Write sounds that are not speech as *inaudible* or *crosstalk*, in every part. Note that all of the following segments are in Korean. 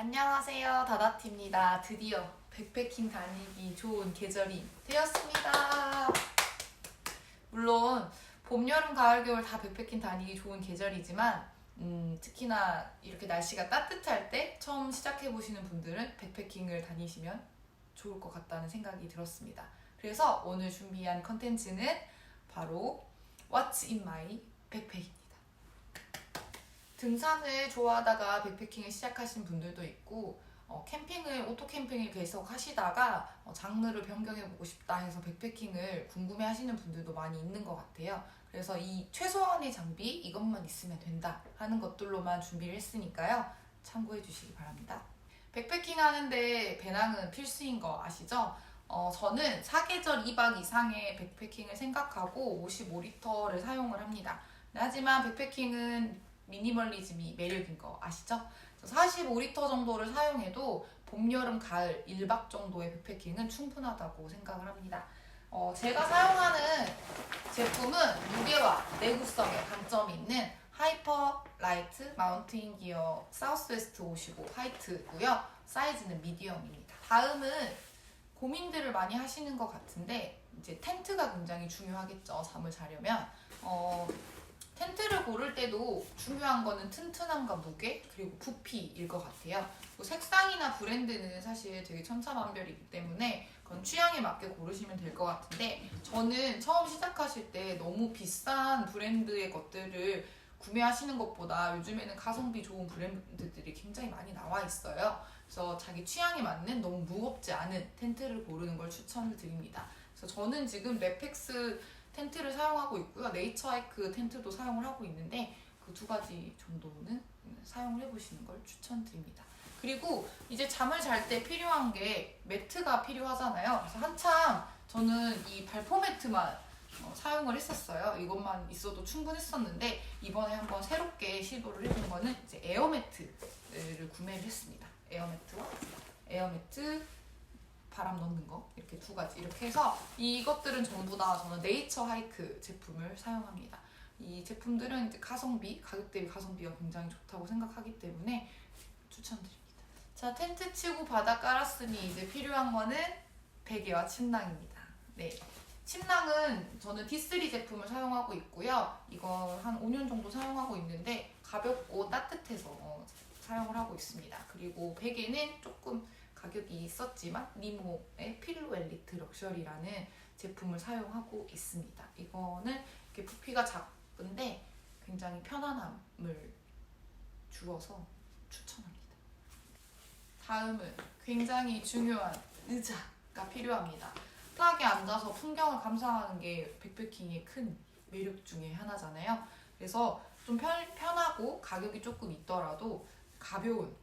안녕하세요. 다다티입니다. 드디어 백패킹 다니기 좋은 계절이 되었습니다. 물론 봄, 여름, 가을, 겨울 다 백패킹 다니기 좋은 계절이지만 음, 특히나 이렇게 날씨가 따뜻할 때 처음 시작해 보시는 분들은 백패킹을 다니시면 좋을 것 같다는 생각이 들었습니다. 그래서 오늘 준비한 컨텐츠는 바로 What's in my backpack입니다. 등산을 좋아하다가 백패킹을 시작하신 분들도 있고 어, 캠핑을 오토 캠핑을 계속 하시다가 어, 장르를 변경해 보고 싶다 해서 백패킹을 궁금해 하시는 분들도 많이 있는 것 같아요. 그래서 이 최소한의 장비 이것만 있으면 된다 하는 것들로만 준비를 했으니까요. 참고해 주시기 바랍니다. 백패킹 하는데 배낭은 필수인 거 아시죠? 어, 저는 사계절 2박 이상의 백패킹을 생각하고 55리터를 사용을 합니다. 하지만 백패킹은 미니멀리즘이 매력인 거 아시죠? 45리터 정도를 사용해도 봄, 여름, 가을 1박 정도의 백패킹은 충분하다고 생각을 합니다. 어, 제가 사용하는 제품은 무게와 내구성에 강점이 있는 하이퍼 라이트 마운틴 기어 사우스웨스트 55 화이트고요. 사이즈는 미디엄입니다. 다음은 고민들을 많이 하시는 것 같은데 이제 텐트가 굉장히 중요하겠죠. 잠을 자려면 어, 텐트를 고를 때도 중요한 거는 튼튼함과 무게 그리고 부피일 것 같아요. 뭐 색상이나 브랜드는 사실 되게 천차만별이기 때문에 그건 취향에 맞게 고르시면 될 것 같은데 저는 처음 시작하실 때 너무 비싼 브랜드의 것들을 구매하시는 것보다 요즘에는 가성비 좋은 브랜드들이 굉장히 많이 나와 있어요. 그래서 자기 취향에 맞는 너무 무겁지 않은 텐트를 고르는 걸 추천을 드립니다. 그래서 저는 지금 레펙스 텐트를 사용하고 있고요. 네이처하이크 텐트도 사용을 하고 있는데 그 두 가지 정도는 사용을 해보시는 걸 추천드립니다. 그리고 이제 잠을 잘 때 필요한 게 매트가 필요하잖아요. 그래서 한참 저는 이 발포 매트만 어, 사용을 했었어요. 이것만 있어도 충분했었는데 이번에 한번 새롭게 시도를 해본 거는 이제 에어 매트를 구매를 했습니다. 에어 매트와 에어 매트 바람 넣는 거 이렇게 두 가지 이렇게 해서 이것들은 전부 다 저는 네이처 하이크 제품을 사용합니다. 이 제품들은 이제 가성비 가격 대비 가성비가 굉장히 좋다고 생각하기 때문에 추천드립니다. 자 텐트 치고 바닥 깔았으니 이제 필요한 거는 베개와 침낭입니다. 네. 침낭은 저는 D3 제품을 사용하고 있고요. 이거 한 5년 정도 사용하고 있는데 가볍고 따뜻해서 어, 사용을 하고 있습니다. 그리고 베개는 조금 가격이 있었지만 니모의 필로 엘리트 럭셔리라는 제품을 사용하고 있습니다. 이거는 이렇게 부피가 작은데 굉장히 편안함을 주어서 추천합니다. 다음은 굉장히 중요한 의자가 필요합니다. 편하게 앉아서 풍경을 감상하는 게 백패킹의 큰 매력 중에 하나잖아요. 그래서 좀 편, 편하고 가격이 조금 있더라도 가벼운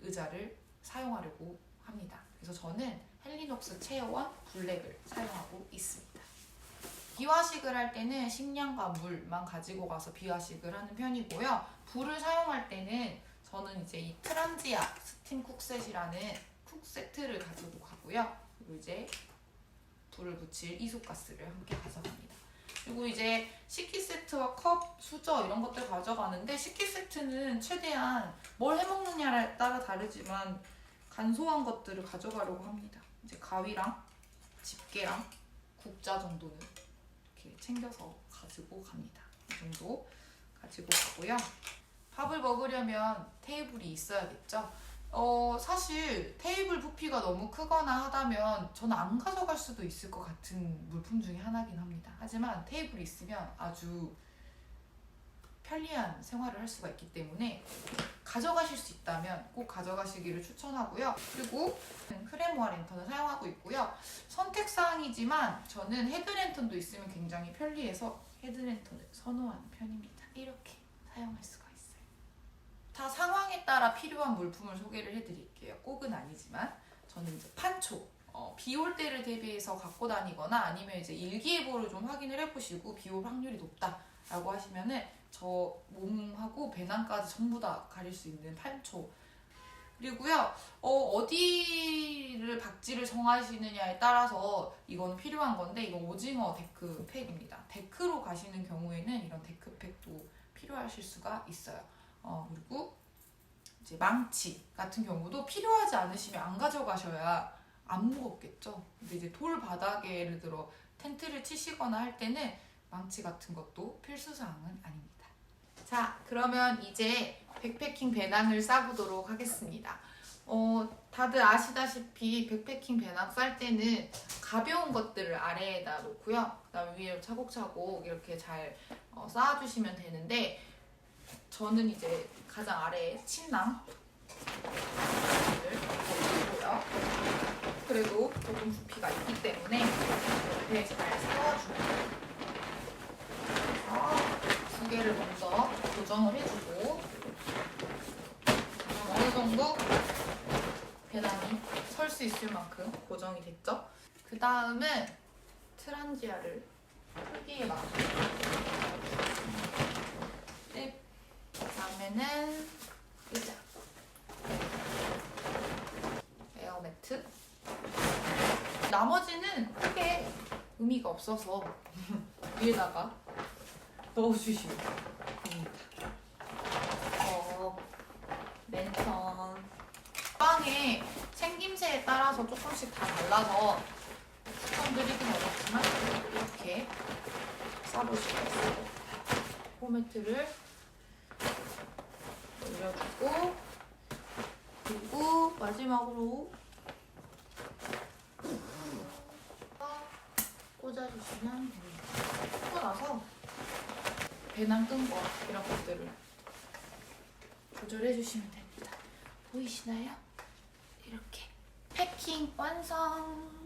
의자를 사용하려고 합니다. 그래서 저는 헬리녹스 체어원 블랙을 사용하고 있습니다. 비화식을 할 때는 식량과 물만 가지고 가서 비화식을 하는 편이고요. 불을 사용할 때는 저는 이제 이 트란지아 스팀 쿡셋이라는 쿡세트를 가지고 가고요. 그리고 이제 불을 붙일 이소가스를 함께 가져갑니다. 그리고 이제 식기 세트와 컵, 수저 이런 것들 가져가는데 식기 세트는 최대한 뭘 해먹느냐에 따라 다르지만 간소한 것들을 가져가려고 합니다. 이제 가위랑 집게랑 국자 정도는 이렇게 챙겨서 가지고 갑니다. 이 정도 가지고 가고요. 밥을 먹으려면 테이블이 있어야겠죠. 어, 사실 테이블 부피가 너무 크거나 하다면 저는 안 가져갈 수도 있을 것 같은 물품 중에 하나긴 합니다. 하지만 테이블이 있으면 아주 편리한 생활을 할 수가 있기 때문에 가져가실 수 있다면 꼭 가져가시기를 추천하고요. 그리고 크레모아 랜턴을 사용하고 있고요. 선택사항이지만 저는 헤드랜턴도 있으면 굉장히 편리해서 헤드랜턴을 선호하는 편입니다. 이렇게 사용할 수가 있어요. 다 상황에 따라 필요한 물품을 소개를 해드릴게요. 꼭은 아니지만 저는 이제 판초 어, 비올 때를 대비해서 갖고 다니거나 아니면 이제 일기예보를 좀 확인을 해보시고 비올 확률이 높다라고 하시면은 저 몸하고 배낭까지 전부 다 가릴 수 있는 판초 그리고요 어, 어디를 박지를 정하시느냐에 따라서 이건 필요한 건데 이거 오징어 데크 팩입니다 데크로 가시는 경우에는 이런 데크 팩도 필요하실 수가 있어요 어, 그리고 이제 망치 같은 경우도 필요하지 않으시면 안 가져가셔야 안 무겁겠죠. 근데 이제 돌 바닥에 예를 들어 텐트를 치시거나 할 때는 망치 같은 것도 필수 사항은 아닙니다. 자, 그러면 이제 백패킹 배낭을 싸보도록 하겠습니다. 어, 다들 아시다시피 백패킹 배낭 쌀 때는 가벼운 것들을 아래에다 놓고요. 그다음 위에 차곡차곡 이렇게 잘 어, 쌓아주시면 되는데 저는 이제 가장 아래에 침낭 을 놓고요. 그래도 조금 부피가 있기 때문에 옆에 잘 세워주고 두 개를 먼저 고정을 해주고 어느 정도 배낭이 설 수 있을 만큼 고정이 됐죠? 그 다음은 트란지아를 크기에 맞게 네. 그 다음에는 의자 에어매트 나머지는 크게 의미가 없어서 *laughs* 위에다가 넣어주시면 됩니다. 어, 랜턴. 빵의 생김새에 따라서 조금씩 다 달라서 추천드리긴 어렵지만 이렇게 싸볼 수가 있어요. 포매트를 올려주고 그리고 마지막으로 꽂아주시면 됩니다. 꽂고 나서 배낭 끈거 이런 것들을 조절해 주시면 됩니다. 보이시나요? 이렇게 패 킹 완성!